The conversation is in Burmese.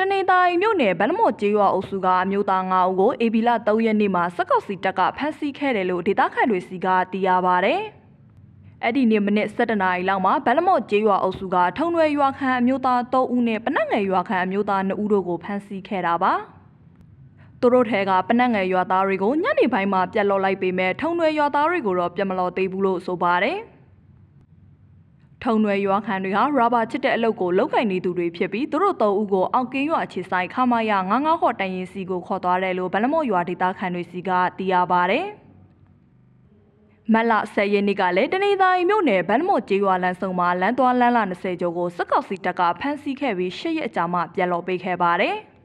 တနေတိုင်းမြို့နယ်ဗန်းမော်ကျေးရွာအုပ်စုကအမျိုးသား9ဦးကိုအေဘီလာ3ရက်နေ့မှာစက်ကောက်စီတပ်ကဖမ်းဆီးခဲ့တယ်လို့ဒေသခံတွေစီကသိရပါဗျ။အဲ့ဒီနေ့မနစ်7:00နာရီလောက်မှာဗန်းမော်ကျေးရွာအုပ်စုကထုံရွယ်ရွာခန့်အမျိုးသား3ဦးနဲ့ပနက်ငယ်ရွာခန့်အမျိုးသား2ဦးတို့ကိုဖမ်းဆီးခဲ့တာပါ။သူတို့ထဲကပနက်ငယ်ရွာသားတွေကိုညနေပိုင်းမှာပြက်လော့လိုက်ပေမဲ့ထုံရွယ်ရွာသားတွေကိုတော့ပြက်မလော့သေးဘူးလို့ဆိုပါတယ်။ ထုံရွယ်ရွာခံတွေဟာရာဘာချစ်တဲ့အလုပ်ကိုလုပ်ကင်နေသူတွေဖြစ်ပြီးသူတို့သုံးဦးကိုအောက်ကင်းရွာအခြေဆိုင်ခမာယာ99ခေါ်တိုင်ရင်စီကိုခေါ်သွားတယ်လို့ဗလမော့ရွာဒေသခံတွေစီကသိရပါဗျ။မက်လ10ရက်နေ့ကလည်းတနေသားမြို့နယ်ဗန်မော့ကျေးရွာလမ်းဆုံမှာလမ်းသွားလမ်းလာ20ကျော်ကိုစက်ကောက်စီတပ်ကဖမ်းဆီးခဲ့ပြီး10ရက်အကြာမှပြန်လော်ပေးခဲ့ပါတယ်။